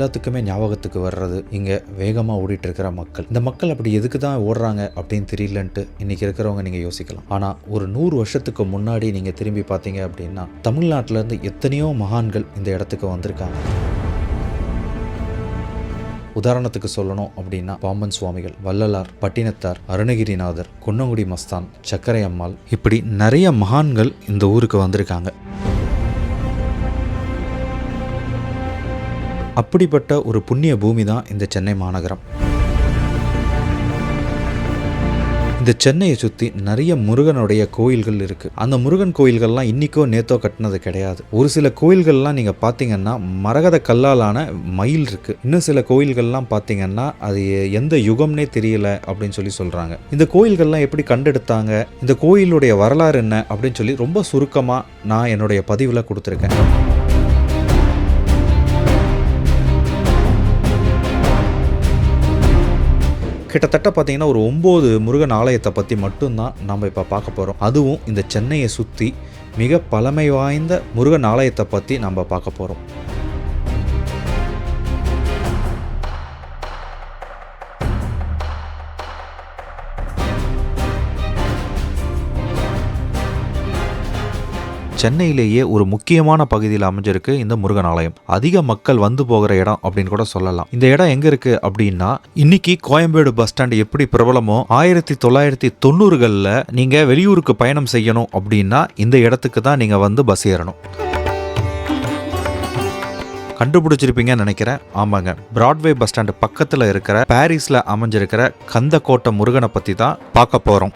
எல்லாத்துக்குமே ஞாபகத்துக்கு வர்றது இங்கே வேகமாக ஓடிட்டு இருக்கிற மக்கள். இந்த மக்கள் அப்படி எதுக்கு தான் ஓடுறாங்க அப்படின்னு தெரியலன்ட்டு இன்னைக்கு இருக்கிறவங்க நீங்கள் யோசிக்கலாம். ஆனால் ஒரு நூறு வருஷத்துக்கு முன்னாடி நீங்கள் திரும்பி பார்த்தீங்க அப்படின்னா தமிழ்நாட்டிலேருந்து எத்தனையோ மகான்கள் இந்த இடத்துக்கு வந்திருக்காங்க. உதாரணத்துக்கு சொல்லணும் அப்படின்னா பாம்பன் சுவாமிகள் வள்ளலார் பட்டினத்தார் அருணகிரிநாதர் குன்னங்குடி மஸ்தான் சக்கரை அம்மாள் இப்படி நிறைய மகான்கள் இந்த ஊருக்கு வந்திருக்காங்க. அப்படிப்பட்ட ஒரு புண்ணிய பூமி தான் இந்த சென்னை மாநகரம். இந்த சென்னையை சுற்றி நிறைய முருகனுடைய கோயில்கள் இருக்குது அந்த முருகன் கோயில்கள்லாம் இன்றைக்கோ நேத்தோ கட்டினது கிடையாது. ஒரு சில கோயில்கள்லாம் நீங்கள் பார்த்தீங்கன்னா மரகத கல்லாலான மயில் இருக்குது இன்னும் சில கோயில்கள்லாம் பார்த்தீங்கன்னா அது எந்த யுகம்னே தெரியல அப்படின்னு சொல்லி சொல்கிறாங்க இந்த கோயில்கள்லாம் எப்படி கண்டெடுத்தாங்க? இந்த கோயிலுடைய வரலாறு என்ன? அப்படின்னு சொல்லி ரொம்ப சுருக்கமாக நான் என்னுடைய பதிவில் கொடுத்துருக்கேன். கிட்டத்தட்ட பார்த்தீங்கன்னா ஒரு ஒம்பது முருகன் ஆலயத்தை பற்றி மட்டும்தான் நம்ம இப்போ பார்க்க போகிறோம் அதுவும் இந்த சென்னையை சுற்றி மிக பழமை வாய்ந்த முருகன் ஆலயத்தை பற்றி நம்ம பார்க்க போகிறோம் சென்னையிலேயே ஒரு முக்கியமான பகுதியில் அமைஞ்சிருக்கு இந்த முருகன் ஆலயம் அதிக மக்கள் வந்து போகிற இடம் அப்படின்னு கூட சொல்லலாம். இந்த இடம் எங்க இருக்கு அப்படின்னா இன்னைக்கு கோயம்பேடு பஸ் ஸ்டாண்ட் எப்படி பிரபலமோ ஆயிரத்தி தொள்ளாயிரத்தி தொண்ணூறுகளில் நீங்க வெளியூருக்கு பயணம் செய்யணும் அப்படின்னா இந்த இடத்துக்கு தான் நீங்க வந்து பஸ் ஏறணும். கண்டுபிடிச்சிருப்பீங்கன்னு நினைக்கிறேன். ஆமாங்க. பிராட்வே பஸ் ஸ்டாண்டு பக்கத்தில் இருக்கிற பாரிஸில் அமைஞ்சிருக்கிற கந்தக்கோட்டை முருகனை பற்றி தான் பார்க்க போகிறோம்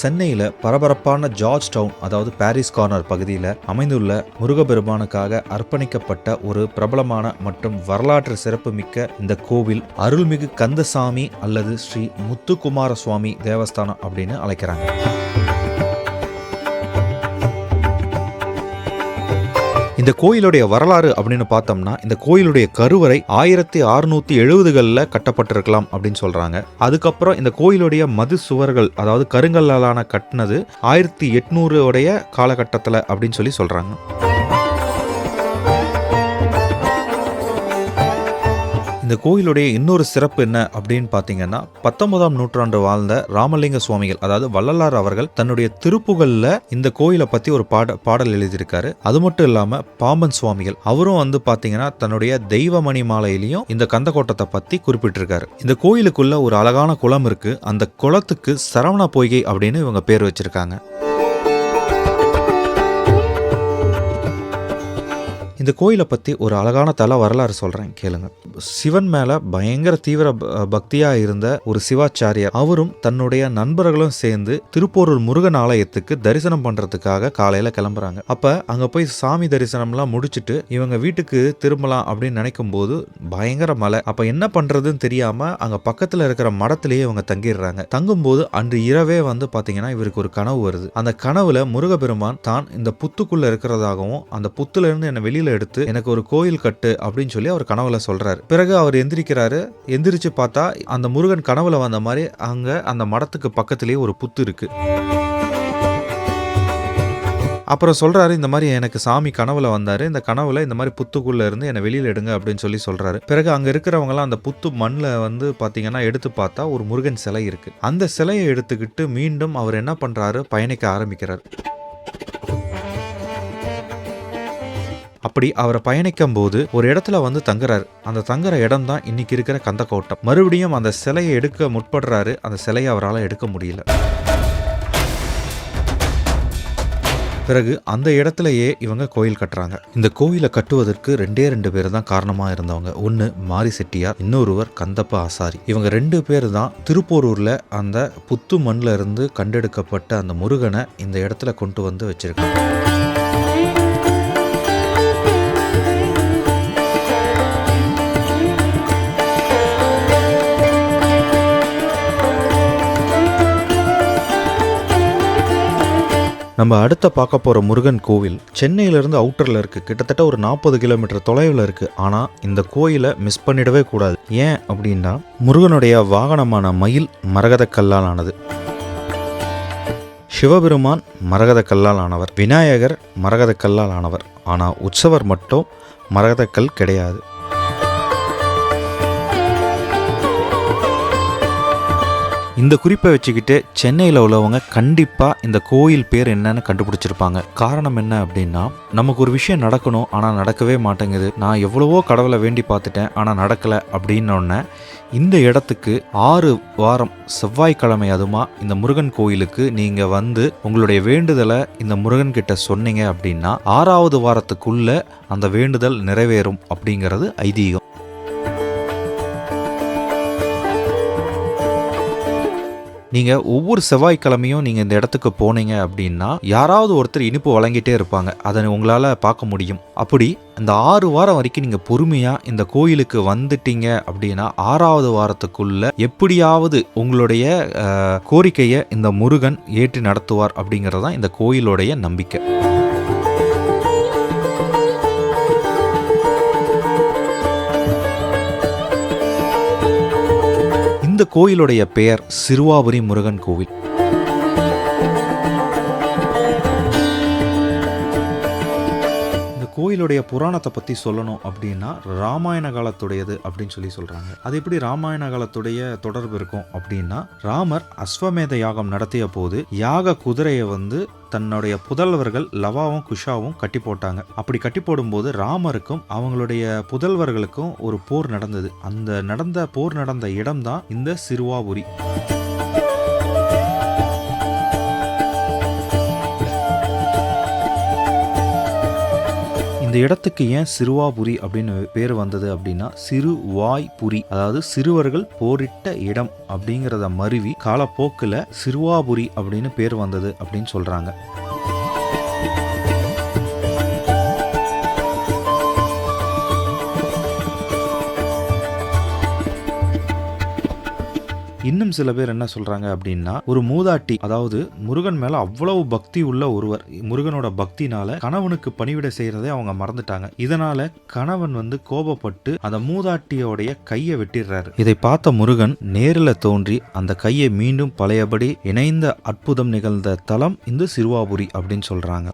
சென்னையில் பரபரப்பான ஜார்ஜ் டவுன் அதாவது பாரிஸ் கார்னர் பகுதியில் அமைந்துள்ள முருகபெருமானுக்காக அர்ப்பணிக்கப்பட்ட ஒரு பிரபலமான மற்றும் வரலாற்று சிறப்புமிக்க இந்த கோவில் அருள்மிகு கந்தசாமி அல்லது ஸ்ரீ முத்துக்குமார சுவாமி தேவஸ்தானம் அப்படின்னு அழைக்கிறாங்க. இந்த கோயிலுடைய வரலாறு அப்படின்னு பார்த்தோம்னா இந்த கோயிலுடைய கருவறை ஆயிரத்தி அறுநூத்தி எழுபதுகளில் கட்டப்பட்டிருக்கலாம் அப்படின்னு சொல்றாங்க. அதுக்கப்புறம் இந்த கோயிலுடைய மது சுவர்கள் அதாவது கருங்கல்லாலான கட்டினது ஆயிரத்தி எட்நூறு உடைய காலகட்டத்தில் அப்படின்னு சொல்லி சொல்றாங்க. இந்த கோயிலுடைய இன்னொரு சிறப்பு என்ன அப்படின்னு பார்த்தீங்கன்னா பத்தொன்பதாம் நூற்றாண்டு வாழ்ந்த ராமலிங்க சுவாமிகள் அதாவது வள்ளலார் அவர்கள் தன்னுடைய திருப்புகள்ல இந்த கோயிலை பத்தி ஒரு பாட பாடல் எழுதியிருக்காரு. அது மட்டும் இல்லாம பாம்பன் சுவாமிகள் அவரும் வந்து பாத்தீங்கன்னா தன்னுடைய தெய்வமணி மாலையிலையும் இந்த கந்தக்கோட்டத்தை பத்தி குறிப்பிட்டிருக்காரு. இந்த கோயிலுக்குள்ள ஒரு அழகான குளம் இருக்கு. அந்த குளத்துக்கு சரவண பொய்கை அப்படின்னு இவங்க பேர் வச்சிருக்காங்க. இந்த கோயிலை பற்றி ஒரு அழகான தல வரலாறு சொல்கிறேன் கேளுங்க. சிவன் மேலே பயங்கர தீவிர பக்தியாக இருந்த ஒரு சிவாச்சாரியார். அவரும் தன்னுடைய நண்பர்களும் சேர்ந்து திருப்போரூர் முருகன் ஆலயத்துக்கு தரிசனம் பண்ணுறதுக்காக காலையில் கிளம்புறாங்க. அப்போ அங்கே போய் சாமி தரிசனம்லாம் முடிச்சுட்டு இவங்க வீட்டுக்கு திரும்பலாம் அப்படின்னு நினைக்கும் போது பயங்கர மழை. அப்போ என்ன பண்ணுறதுன்னு தெரியாமல் அங்கே பக்கத்தில் இருக்கிற மடத்திலேயே இவங்க தங்கிடுறாங்க. தங்கும்போது அன்று இரவே வந்து பார்த்தீங்கன்னா இவருக்கு ஒரு கனவு வருது. அந்த கனவுல முருகபெருமான் தான் இந்த புத்துக்குள்ளே இருக்கிறதாகவும் அந்த புத்துலேருந்து என்னை வெளியில் எடுத்து எனக்கு ஒரு கோயில் கட்டு அப்படின்னு சொல்லி அவர் கனவுல சொல்றாரு. பிறகு அவர் எந்திரிக்கிறாரு. எந்திரிச்சு பார்த்தா அந்த முருகன் கனவுல வந்த மாதிரி அங்க அந்த மடத்துக்கு பக்கத்திலேயே ஒரு புத்து இருக்கு. அப்புறம் சொல்றாரு இந்த மாதிரி எனக்கு சாமி கனவுல வந்தாரு. இந்த கனவுல இந்த மாதிரி புத்துக்குள்ள இருந்து என்னை வெளியில எடுங்க அப்படின்னு சொல்லி சொல்றாரு. பிறகு அங்க இருக்கிறவங்கலாம் அந்த புத்து மண்ணில் வந்து பாத்தீங்கன்னா எடுத்து பார்த்தா ஒரு முருகன் சிலை இருக்கு. அந்த சிலையை எடுத்துக்கிட்டு மீண்டும் அவர் என்ன பண்றாரு? பயணிக்க ஆரம்பிக்கிறார். அப்படி அவரை பயணிக்கும் போது ஒரு இடத்துல வந்து தங்குறாரு. அந்த தங்குற இடம் தான் இன்னைக்கு இருக்கிற கந்தக்கோட்டம். மறுபடியும் அந்த சிலையை எடுக்க முற்படுறாரு. அந்த சிலையை அவரால் எடுக்க முடியல. பிறகு அந்த இடத்துலயே இவங்க கோயில் கட்டுறாங்க. இந்த கோயிலை கட்டுவதற்கு ரெண்டே ரெண்டு பேர் தான் காரணமாக இருந்தவங்க. ஒன்று மாரி செட்டியார் இன்னொருவர் கந்தப்ப ஆசாரி. இவங்க ரெண்டு பேர் தான் திருப்போரூரில் அந்த புத்து மண்ணில் இருந்து கண்டெடுக்கப்பட்ட அந்த முருகனை இந்த இடத்துல கொண்டு வந்து வச்சிருக்காங்க. நம்ம அடுத்த பார்க்க போகிற முருகன் கோவில் சென்னையிலேருந்து அவுட்டரில் இருக்குது கிட்டத்தட்ட ஒரு நாற்பது கிலோமீட்டர் தொலைவில் இருக்குது ஆனால் இந்த கோயிலை மிஸ் பண்ணிடவே கூடாது. ஏன் அப்படின்னா முருகனுடைய வாகனமான மயில் மரகத கல்லால் ஆனது சிவபெருமான் மரகத கல்லால் ஆனவர் விநாயகர் மரகத கல்லால் ஆனவர் ஆனால் உற்சவர் மட்டும் மரகதக்கல் கிடையாது. இந்த குறிப்பை வச்சுக்கிட்டு சென்னையில் உள்ளவங்க கண்டிப்பாக இந்த கோயில் பேர் என்னன்னு கண்டுபிடிச்சிருப்பாங்க. காரணம் என்ன அப்படின்னா நமக்கு ஒரு விஷயம் நடக்கணும் ஆனால் நடக்கவே மாட்டேங்குது. நான் எவ்வளவோ கடவுளை வேண்டி பார்த்துட்டேன் ஆனால் நடக்கலை அப்படின்னோடனே இந்த இடத்துக்கு ஆறு வாரம் செவ்வாய்க்கிழமை அதுமா இந்த முருகன் கோயிலுக்கு நீங்கள் வந்து உங்களுடைய வேண்டுதலை இந்த முருகன் கிட்ட சொன்னீங்க அப்படின்னா ஆறாவது வாரத்துக்குள்ள அந்த வேண்டுதல் நிறைவேறும் அப்படிங்கிறது ஐதீகம். நீங்கள் ஒவ்வொரு செவ்வாய்க்கிழமையும் நீங்கள் இந்த இடத்துக்கு போனீங்க அப்படின்னா யாராவது ஒருத்தர் இனிப்பு வழங்கிட்டே இருப்பாங்க. அதை உங்களால் பார்க்க முடியும். அப்படி இந்த ஆறு வாரம் வரைக்கும் நீங்கள் பொறுமையாக இந்த கோயிலுக்கு வந்துட்டீங்க அப்படின்னா ஆறாவது வாரத்துக்குள்ள எப்படியாவது உங்களுடைய கோரிக்கையை இந்த முருகன் ஏற்றி நடத்துவார் அப்படிங்கிறது தான் இந்த கோயிலுடைய நம்பிக்கை. இந்த கோயிலுடைய பெயர் சிறுவாபுரி முருகன் கோவில். கோயிலுடைய புராணத்தை பற்றி சொல்லணும் அப்படின்னா ராமாயண காலத்துடையது அப்படின்னு சொல்லி சொல்கிறாங்க அது எப்படி ராமாயண காலத்துடைய தொடர்பு இருக்கும் அப்படின்னா ராமர் அஸ்வமேத யாகம் நடத்திய போது யாக குதிரையை வந்து தன்னுடைய புதல்வர்கள் லவாவும் குஷாவும் கட்டி போட்டாங்க. அப்படி கட்டி போடும்போது ராமருக்கும் அவங்களுடைய புதல்வர்களுக்கும் ஒரு போர் நடந்தது. அந்த நடந்த போர் நடந்த இடம்தான் இந்த சிறுவாபுரி. இடத்துக்கு ஏன் சிறுவாபுரி அப்படின்னு பேர் வந்தது அப்படின்னா சிறுவாய்புரி அதாவது சிறுவர்கள் போரிட்ட இடம் அப்படிங்கிறத மருவி காலப்போக்கில் சிறுவாபுரி அப்படின்னு பேர் வந்தது அப்படின்னு சொல்கிறாங்க இன்னும் சில பேர் என்ன சொல்றாங்க அப்படின்னா ஒரு மூதாட்டி அதாவது முருகன் மேல அவ்வளவு பக்தி உள்ள ஒருவர் முருகனோட பக்தினால கணவனுக்கு பணிவிட செய்யறதை அவங்க மறந்துட்டாங்க. இதனால கணவன் வந்து கோபப்பட்டு அந்த மூதாட்டியோடைய கையை வெட்டிடுறாரு. இதை பார்த்த முருகன் நேரில் தோன்றி அந்த கையை மீண்டும் பழையபடி இணைந்த அற்புதம் நிகழ்ந்த தலம் இந்த சிறுவாபுரி அப்படின்னு சொல்றாங்க.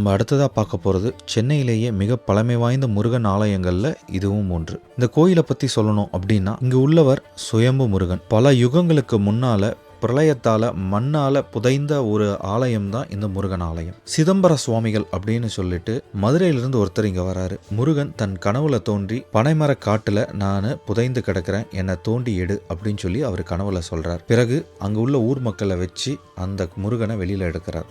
நம்ம அடுத்ததாக பார்க்க போகிறது சென்னையிலேயே மிக பழமை வாய்ந்த முருகன் ஆலயங்களில் இதுவும் ஒன்று. இந்த கோயிலை பற்றி சொல்லணும் அப்படின்னா இங்கு உள்ளவர் சுயம்பு முருகன். பல யுகங்களுக்கு முன்னால் பிரளயத்தால் மண்ணால் புதைந்த ஒரு ஆலயம் தான் இந்த முருகன் ஆலயம். சிதம்பர சுவாமிகள் அப்படின்னு சொல்லிட்டு மதுரையிலிருந்து ஒருத்தர் இங்கே வராரு. முருகன் தன் கனவுல தோன்றி பனைமர காட்டில் நான் புதைந்து கிடக்கிறேன் என்னை தோண்டி எடு அப்படின்னு சொல்லி அவர் கனவுல சொல்கிறார் பிறகு அங்கே உள்ள ஊர் மக்களை வச்சு அந்த முருகனை வெளியில் எடுக்கிறார்.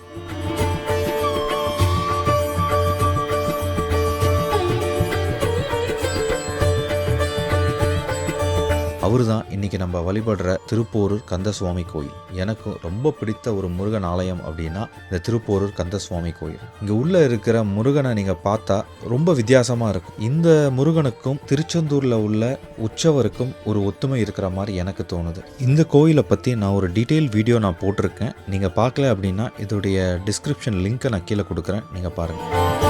அவர் தான் இன்றைக்கி நம்ம வழிபடுற திருப்போரூர் கந்தசுவாமி கோயில். எனக்கும் ரொம்ப பிடித்த ஒரு முருகன் ஆலயம் அப்படின்னா இந்த திருப்போரூர் கந்தசுவாமி கோயில். இங்கே உள்ளே இருக்கிற முருகனை நீங்கள் பார்த்தா ரொம்ப வித்தியாசமாக இருக்கும். இந்த முருகனுக்கும் திருச்செந்தூரில் உள்ள உற்சவருக்கும் ஒரு ஒத்துமை இருக்கிற மாதிரி எனக்கு தோணுது. இந்த கோயிலை பற்றி நான் ஒரு டீட்டெயில் வீடியோ நான் போட்டிருக்கேன். நீங்கள் பார்க்கல அப்படின்னா இதோடைய டிஸ்கிரிப்ஷன் லிங்க்கை நான் கீழே கொடுக்குறேன். நீங்கள் பாருங்கள்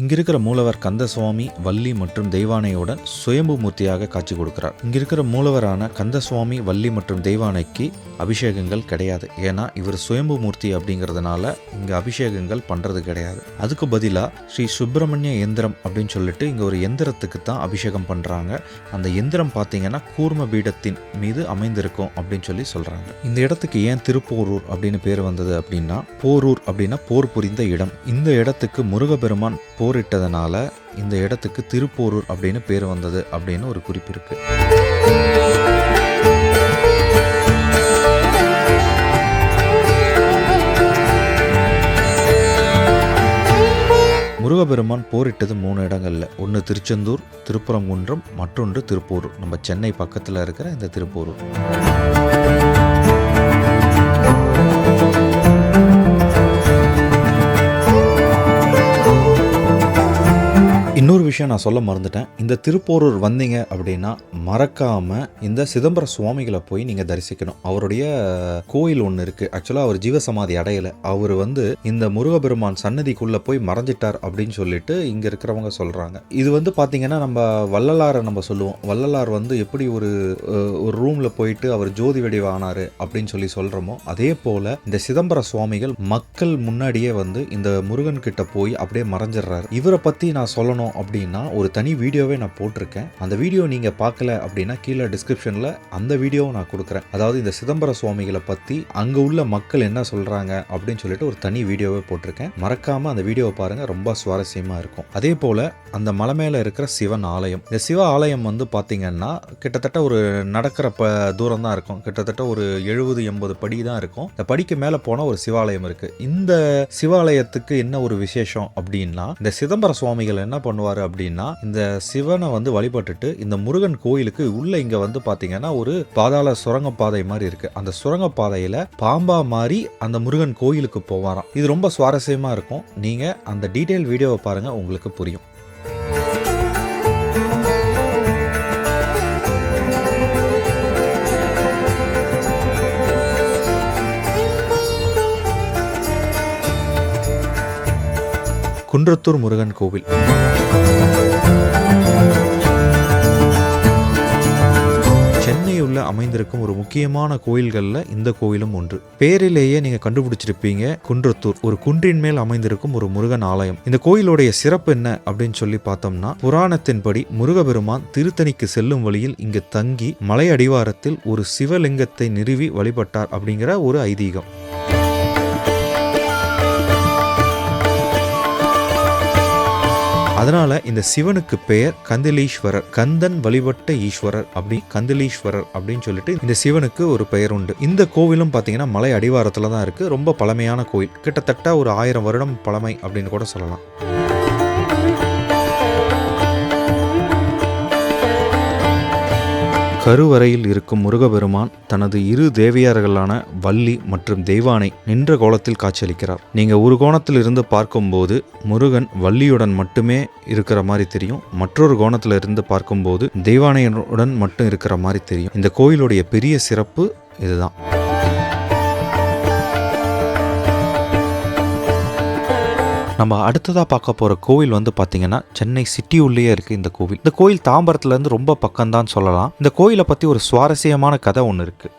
இங்கிருக்கிற மூலவர் கந்தசுவாமி வள்ளி மற்றும் தெய்வானையுடன் சுயம்பு மூர்த்தியாக காட்சி கொடுக்கிறார். இங்கிருக்கிற மூலவரான கந்தசுவாமி வள்ளி மற்றும் தெய்வானைக்கு அபிஷேகங்கள் கிடையாது. ஏன்னா இவர் சுயம்பு மூர்த்தி அப்படிங்கிறதுனால இங்க அபிஷேகங்கள் பண்றது கிடையாது. அதுக்கு பதிலாக ஸ்ரீ சுப்பிரமணிய எந்திரம் அப்படின்னு சொல்லிட்டு இங்க ஒரு எந்திரத்துக்கு தான் அபிஷேகம் பண்றாங்க. அந்த எந்திரம் பார்த்தீங்கன்னா கூர்ம பீடத்தின் மீது அமைந்திருக்கும் அப்படின்னு சொல்லி சொல்றாங்க. இந்த இடத்துக்கு ஏன் திருப்போரூர் அப்படின்னு பேர் வந்தது அப்படின்னா போரூர் அப்படின்னா போர் புரிந்த இடம். இந்த இடத்துக்கு முருகபெருமான் போரிட்டதனால இந்த இடத்துக்கு திருப்போரூர் அப்படின்னு பேர் வந்தது அப்படின்னு ஒரு குறிப்பு இருக்கு. முருகபெருமான் போரிட்டது மூணு இடங்களில். ஒன்று திருச்செந்தூர் திருப்பரங்குன்றம் மற்றொன்று திருப்பூர் நம்ம சென்னை பக்கத்தில் இருக்கிற இந்த திருப்பூர் y no விஷயம் நான் சொல்ல மறந்துட்டேன். இந்த திருப்போரூர் வந்தீங்க அப்படின்னா மறக்காமல் இந்த சிதம்பர சுவாமிகளை போய் நீங்கள் தரிசிக்கணும். அவருடைய கோயில் ஒன்று இருக்குது ஆக்சுவலாக அவர் ஜீவசமாதி அடையலை. அவர் வந்து இந்த முருகபெருமான் சன்னதிக்குள்ளே போய் மறைஞ்சிட்டார் அப்படின்னு சொல்லிட்டு இங்கே இருக்கிறவங்க சொல்கிறாங்க இது வந்து பார்த்தீங்கன்னா நம்ம வள்ளலாரை நம்ம சொல்லுவோம். வள்ளலார் வந்து எப்படி ஒரு ஒரு ரூமில் போயிட்டு அவர் ஜோதி வடிவானாரு அப்படின்னு சொல்லி சொல்கிறோமோ அதே போல் இந்த சிதம்பர சுவாமிகள் மக்கள் முன்னாடியே வந்து இந்த முருகன் கிட்ட போய் அப்படியே மறைஞ்சிடுறாரு. இவரை பற்றி நான் சொல்லணும் அப்படி அப்படின்னா ஒரு தனி வீடியோவே நான் போட்டிருக்கேன். அந்த வீடியோ நீங்கள் பார்க்கல அப்படின்னா கீழே டிஸ்கிரிப்ஷனில் அந்த வீடியோவை நான் கொடுக்குறேன். அதாவது இந்த சிதம்பர சுவாமிகளை பற்றி அங்கே உள்ள மக்கள் என்ன சொல்கிறாங்க அப்படின்னு சொல்லிட்டு ஒரு தனி வீடியோவே போட்டிருக்கேன். மறக்காம அந்த வீடியோவை பாருங்கள் ரொம்ப சுவாரஸ்யமாக இருக்கும். அதே போல் அந்த மலை மேலே இருக்கிற சிவன் ஆலயம். இந்த சிவ ஆலயம் வந்து பார்த்திங்கன்னா கிட்டத்தட்ட ஒரு நடக்கிற ப தூரம் தான் இருக்கும். கிட்டத்தட்ட ஒரு எழுபது எண்பது படி தான் இருக்கும். இந்த படிக்கு மேலே போனால் ஒரு சிவாலயம் இருக்குது இந்த சிவாலயத்துக்கு என்ன ஒரு விசேஷம் அப்படின்னா இந்த சிதம்பர சுவாமிகள் என்ன பண்ணுவார் அப்படின்னா இந்த சிவனை வந்து வழிபட்டுட்டு இந்த முருகன் கோயிலுக்கு உள்ள இங்க வந்து பாத்தீங்கன்னா ஒரு பாதாள சுரங்கப்பாதை மாதிரி இருக்கு. அந்த சுரங்கப்பாதையில பாம்பா மாறி அந்த முருகன் கோயிலுக்கு போவாராம். இது ரொம்ப சுவாரஸ்யமா இருக்கும். நீங்க அந்த டீட்டெயில் வீடியோவை பாருங்க உங்களுக்கு புரியும். குன்றத்தூர் முருகன் கோவில். சென்னையுள்ள அமைந்திருக்கும் ஒரு முக்கியமான கோயில்களில் இந்த கோயிலும் ஒன்று. பேரிலேயே நீங்க கண்டுபிடிச்சிருப்பீங்க குன்றத்தூர். ஒரு குன்றின் மேல் அமைந்திருக்கும் ஒரு முருகன் ஆலயம். இந்த கோயிலுடைய சிறப்பு என்ன அப்படின்னு சொல்லி பார்த்தோம்னா புராணத்தின்படி முருகபெருமான் திருத்தணிக்கு செல்லும் வழியில் இங்கு தங்கி மலை அடிவாரத்தில் ஒரு சிவலிங்கத்தை நிறுவி வழிபட்டார் அப்படிங்கிற ஒரு ஐதீகம். அதனால இந்த சிவனுக்கு பெயர் கந்தலீஸ்வரர் கந்தன் வழிபட்ட ஈஸ்வரர் அப்படி கந்தலீஸ்வரர் அப்படின்னு சொல்லிட்டு இந்த சிவனுக்கு ஒரு பெயர் உண்டு. இந்த கோவிலும் பார்த்தீங்கன்னா மலை அடிவாரத்தில் தான் இருக்குது ரொம்ப பழமையான கோயில் கிட்டத்தட்ட ஒரு ஆயிரம் வருடம் பழமை அப்படின்னு கூட சொல்லலாம். கருவறையில் இருக்கும் முருகபெருமான் தனது இரு தேவியார்களான வள்ளி மற்றும் தெய்வானை நின்ற கோலத்தில் காட்சியளிக்கிறார். நீங்க ஒரு கோணத்தில் இருந்து பார்க்கும்போது முருகன் வள்ளியுடன் மட்டுமே இருக்கிற மாதிரி தெரியும். மற்றொரு கோணத்தில் இருந்து பார்க்கும்போது தெய்வானையுடன் மட்டும் இருக்கிற மாதிரி தெரியும். இந்த கோயிலுடைய பெரிய சிறப்பு இதுதான். நம்ம அடுத்ததாக பார்க்க போகிற கோவில் வந்து பார்த்தீங்கன்னா சென்னை சிட்டி உள்ளேயே இருக்குது இந்த கோவில். இந்த கோயில் தாம்பரத்துலேருந்து ரொம்ப பக்கம்தான் சொல்லலாம். இந்த கோயிலை பற்றி ஒரு சுவாரஸ்யமான கதை ஒன்று இருக்குது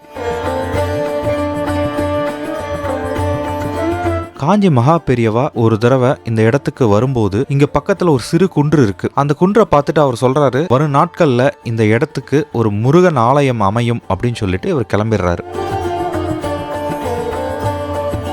காஞ்சி மகா பெரியவா ஒரு தடவை இந்த இடத்துக்கு வரும்போது இங்க பக்கத்துல ஒரு சிறு குன்று இருக்கு. அந்த குன்றை பார்த்துட்டு அவர் சொல்றாரு வரும் நாட்கள்ல இந்த இடத்துக்கு ஒரு முருகன் ஆலயம் அமையும் அப்படின்னு சொல்லிட்டு இவர் கிளம்பிடுறாரு.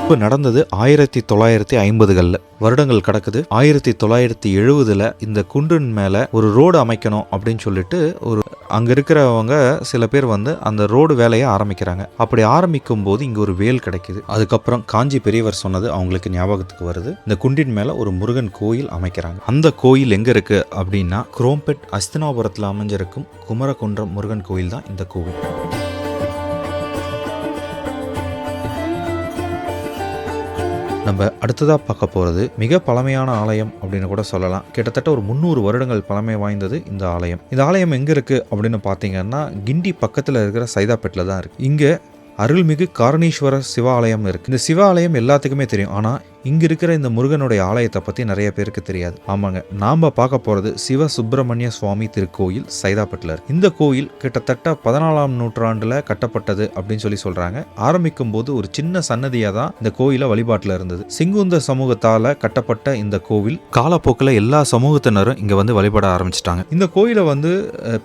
இப்போ நடந்தது ஆயிரத்தி தொள்ளாயிரத்தி ஐம்பதுகளில். வருடங்கள் கடக்குது. ஆயிரத்தி தொள்ளாயிரத்தி எழுபதுல இந்த குன்றின் மேலே ஒரு ரோடு அமைக்கணும் அப்படின்னு சொல்லிட்டு ஒரு அங்கே இருக்கிறவங்க சில பேர் வந்து அந்த ரோடு வேலையை ஆரம்பிக்கிறாங்க. அப்படி ஆரம்பிக்கும் போது இங்கே ஒரு வேல் கிடைக்குது. அதுக்கப்புறம் காஞ்சி பெரியவர் சொன்னது அவங்களுக்கு ஞாபகத்துக்கு வருது. இந்த குண்டின் மேலே ஒரு முருகன் கோயில் அமைக்கிறாங்க. அந்த கோயில் எங்கே இருக்கு அப்படின்னா குரோம்பெட் அஸ்தினாபுரத்தில் அமைஞ்சிருக்கும் குமரகுன்றம் முருகன் கோயில் தான் இந்த கோவில். நம்ம அடுத்ததாக பார்க்க போகிறது மிக பழமையான ஆலயம் அப்படின்னு கூட சொல்லலாம். கிட்டத்தட்ட ஒரு முந்நூறு வருடங்கள் பழமை வாய்ந்தது இந்த ஆலயம். இந்த ஆலயம் எங்கே இருக்குது அப்படின்னு பார்த்தீங்கன்னா கிண்டி பக்கத்தில் இருக்கிற சைதாப்பேட்டில் தான் இருக்குது இங்கே அருள்மிகு காரணீஸ்வரர் சிவாலயம் இருக்குது இந்த சிவாலயம் எல்லாத்துக்குமே தெரியும். ஆனால் இங்கே இருக்கிற இந்த முருகனுடைய ஆலயத்தை பற்றி நிறைய பேருக்கு தெரியாது. ஆமாங்க. நாம் பார்க்க போகிறது சிவ சுப்பிரமணிய சுவாமி திருக்கோயில் சைதாப்பட்டில் இந்த கோயில் கிட்டத்தட்ட பதினாலாம் நூற்றாண்டில் கட்டப்பட்டது அப்படின்னு சொல்லி சொல்கிறாங்க ஆரம்பிக்கும் போது ஒரு சின்ன சன்னதியாக தான் இந்த கோயிலை வழிபாட்டில் இருந்தது. சிங்குந்த சமூகத்தால் கட்டப்பட்ட இந்த கோவில் காலப்போக்கில் எல்லா சமூகத்தினரும் இங்கே வந்து வழிபட ஆரம்பிச்சிட்டாங்க. இந்த கோயிலை வந்து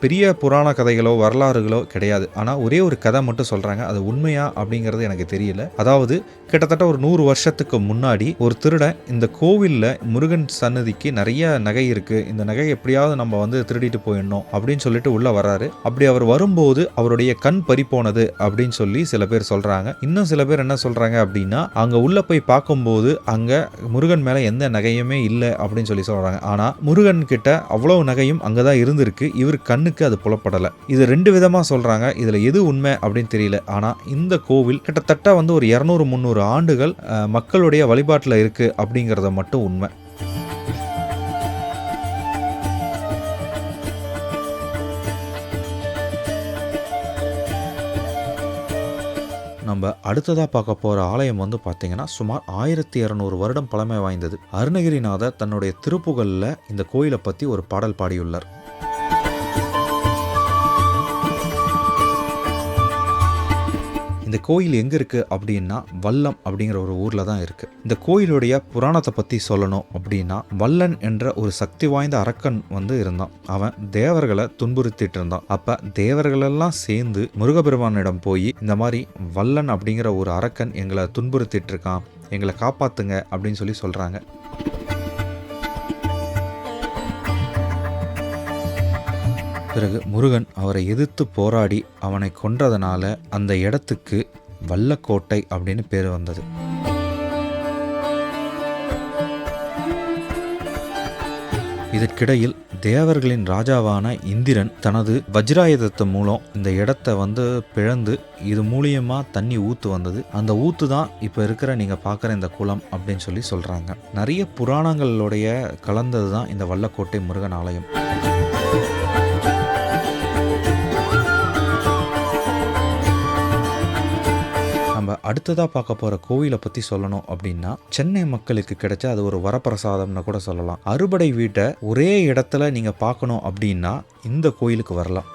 பெரிய புராண கதைகளோ வரலாறுகளோ கிடையாது. ஆனால் ஒரே ஒரு கதை மட்டும் சொல்கிறாங்க அது உண்மையா அப்படிங்கிறது எனக்கு தெரியல. அதாவது கிட்டத்தட்ட ஒரு நூறு வருஷத்துக்கு முன்னாடி ஒரு திருடன் இந்த கோவிலில் முருகன் சன்னதிக்கு நிறைய நகை இருக்கு. இந்த நகை எப்படியாவது நம்ம வந்து திருடிட்டு போயிடணும் அப்படின்னு சொல்லிட்டு உள்ள வர்றாரு. அப்படி அவர் வரும்போது அவருடைய கண் பறிப்போனது அப்படின்னு சொல்லி சில பேர் சொல்றாங்க. இன்னும் சில பேர் என்ன சொல்றாங்க அப்படின்னா அங்க உள்ள போய் பார்க்கும்போது அங்க முருகன் மேல எந்த நகையுமே இல்லை அப்படின்னு சொல்லி சொல்றாங்க. ஆனா முருகன் கிட்ட அவ்வளவு நகையும் அங்கதான் இருந்திருக்கு. இவர் கண்ணுக்கு அது புலப்படல. இது ரெண்டு விதமா சொல்றாங்க. இதுல எது உண்மை அப்படின்னு தெரியல. ஆனா இந்த கோவில் கிட்டத்தட்ட வந்து ஒரு இரநூறு முந்நூறு ஆண்டுகள் மக்களுடைய வழிபாடு தமிழ்நாட்டில் இருக்குது அப்படிங்கிறத மட்டும் உண்மை. நம்ம அடுத்ததாக பார்க்க போகிற ஆலயம் வந்து பார்த்திங்கன்னா சுமார் ஆயிரத்தி இரநூறு வருடம் பழமை வாய்ந்தது. அருணகிரிநாதர் தன்னுடைய திருப்புகளில் இந்த கோயிலை பற்றி ஒரு பாடல் பாடியுள்ளார். இந்த கோயில் எங்கே இருக்குது அப்படின்னா வல்லம் அப்படிங்கிற ஒரு ஊரில் தான் இருக்குது இந்த கோயிலுடைய புராணத்தை பற்றி சொல்லணும் அப்படின்னா வல்லன் என்ற ஒரு சக்தி வாய்ந்த அரக்கன் வந்து இருந்தான். அவன் தேவர்களை துன்புறுத்திட்டு இருந்தான். அப்போ தேவர்களெல்லாம் சேர்ந்து முருகபெருமானிடம் போய் இந்த மாதிரி வல்லன் அப்படிங்கிற ஒரு அரக்கன் எங்களை துன்புறுத்திட்டு இருக்கான் எங்களை காப்பாத்துங்க அப்படின்னு சொல்லி சொல்கிறாங்க பிறகு முருகன் அவரை எதிர்த்து போராடி அவனை கொன்றதனால அந்த இடத்துக்கு வல்லக்கோட்டை அப்படின்னு பேர் வந்தது. இதற்கிடையில் தேவர்களின் ராஜாவான இந்திரன் தனது வஜ்ராயுதத்து மூலம் இந்த இடத்த வந்து பிழந்து இது மூலியமாக தண்ணி ஊத்து வந்தது. அந்த ஊத்து தான் இப்போ இருக்கிற நீங்கள் பார்க்குற இந்த குளம் அப்படின்னு சொல்லி சொல்கிறாங்க நிறைய புராணங்களுடைய கலந்தது தான் இந்த வல்லக்கோட்டை முருகன் ஆலயம். அடுத்ததாக பார்க்க போகிற கோவிலை பற்றி சொல்லணும் அப்படின்னா சென்னை மக்களுக்கு கிடைச்ச அது ஒரு வரப்பிரசாதம்னு கூட சொல்லலாம். அறுபடை வீட்டை ஒரே இடத்துல நீங்கள் பார்க்கணும் அப்படின்னா இந்த கோயிலுக்கு வரலாம்.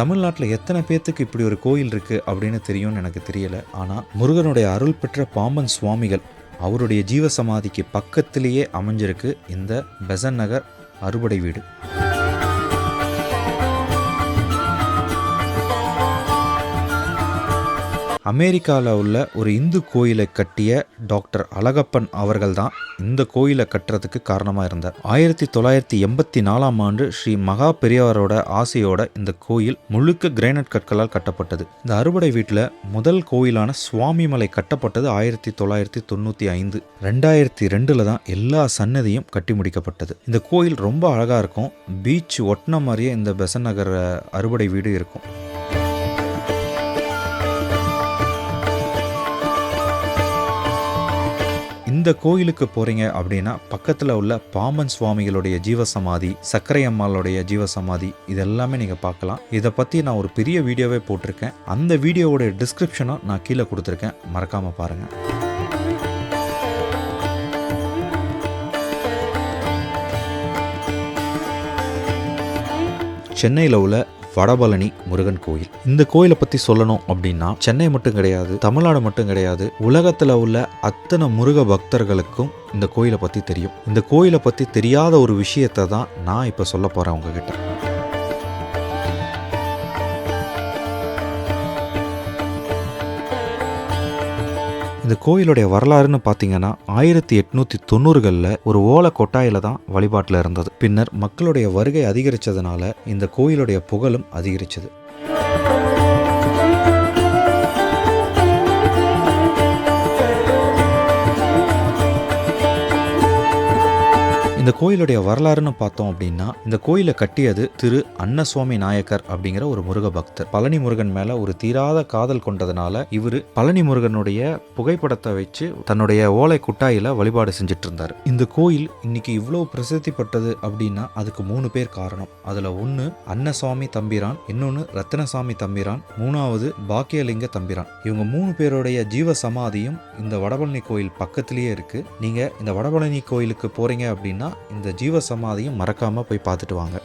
தமிழ்நாட்டில் எத்தனை பேர்த்துக்கு இப்படி ஒரு கோயில் இருக்குது அப்படின்னு தெரியும்னு எனக்கு தெரியலை. ஆனால் முருகனுடைய அருள் பெற்ற பாம்பன் சுவாமிகள் அவருடைய ஜீவசமாதிக்கு பக்கத்திலேயே அமைஞ்சிருக்கு இந்த பெசன் நகர் அறுபடை வீடு. அமெரிக்காவில் உள்ள ஒரு இந்து கோயிலை கட்டிய டாக்டர் அழகப்பன் அவர்கள் தான் இந்த கோயிலை கட்டுறதுக்கு காரணமாக இருந்தார். ஆயிரத்தி தொள்ளாயிரத்தி எண்பத்தி நாலாம் ஆண்டு ஸ்ரீ மகா பெரியவரோட ஆசையோட இந்த கோயில் முழுக்க கிரைனட் கற்களால் கட்டப்பட்டது. இந்த அறுபடை வீட்டில் முதல் கோயிலான சுவாமிமலை கட்டப்பட்டது ஆயிரத்தி தொள்ளாயிரத்தி தொண்ணூற்றி ஐந்து. ரெண்டாயிரத்தி ரெண்டில் தான் எல்லா சன்னதியும் கட்டி முடிக்கப்பட்டது. இந்த கோயில் ரொம்ப அழகாக இருக்கும். பீச் ஒட்டின மாதிரியே இந்த பெசன் நகர் அறுபடை வீடு இருக்கும். இந்த கோயிலுக்கு போகிறீங்க அப்படின்னா பக்கத்தில் உள்ள பாம்பன் சுவாமிகளுடைய ஜீவசமாதி சக்கரை அம்மாளுடைய ஜீவசமாதி இதெல்லாமே நீங்கள் பார்க்கலாம். இதை பற்றி நான் ஒரு பெரிய வீடியோவே போட்டிருக்கேன். அந்த வீடியோவோட டிஸ்கிரிப்ஷனும் நான் கீழே கொடுத்துருக்கேன். மறக்காமல் பாருங்கள் சென்னையில் உள்ள வடபழனி முருகன் கோயில். இந்த கோயிலை பற்றி சொல்லணும் அப்படின்னா சென்னை மட்டும் கிடையாது தமிழ்நாடு மட்டும் கிடையாது உலகத்தில் உள்ள அத்தனை முருக பக்தர்களுக்கும் இந்த கோயிலை பற்றி தெரியும். இந்த கோயிலை பற்றி தெரியாத ஒரு விஷயத்தை தான் நான் இப்போ சொல்ல போகிறேன் உங்ககிட்ட. இந்த கோயிலுடைய வரலாறுன்னு பார்த்தீங்கன்னா ஆயிரத்தி எட்நூத்தி தொண்ணூறுகளில் ஒரு ஓலை கொட்டாயில தான் வழிபாட்டில் இருந்தது. பின்னர் மக்களுடைய வருகை அதிகரித்ததுனால இந்த கோயிலுடைய புகழும் அதிகரிச்சது. இந்த கோயிலுடைய வரலாறுன்னு பார்த்தோம் அப்படின்னா இந்த கோயிலை கட்டியது திரு அன்னசுவாமி நாயக்கர் அப்படிங்கிற ஒரு முருக பக்தர். பழனி முருகன் மேல ஒரு தீராத காதல் கொண்டதுனால இவர் பழனி முருகனுடைய புகைப்படத்தை வச்சு தன்னுடைய ஓலை குட்டாயில வழிபாடு செஞ்சுட்டு இருந்தார் இந்த கோயில் இன்னைக்கு இவ்வளவு பிரசித்தி பட்டது அப்படின்னா அதுக்கு மூணு பேர் காரணம். அதுல ஒன்று அன்னசுவாமி தம்பிரான் இன்னொன்று ரத்தனசாமி தம்பிரான் மூணாவது பாக்கியலிங்க தம்பிரான். இவங்க மூணு பேருடைய ஜீவ சமாதியும் இந்த வடபழனி கோயில் பக்கத்திலேயே இருக்கு. நீங்க இந்த வடபழனி கோயிலுக்கு போறீங்க அப்படின்னா இந்த ஜீவ சமாதியும் மறக்காமல் போய் பார்த்துட்டு வாங்க.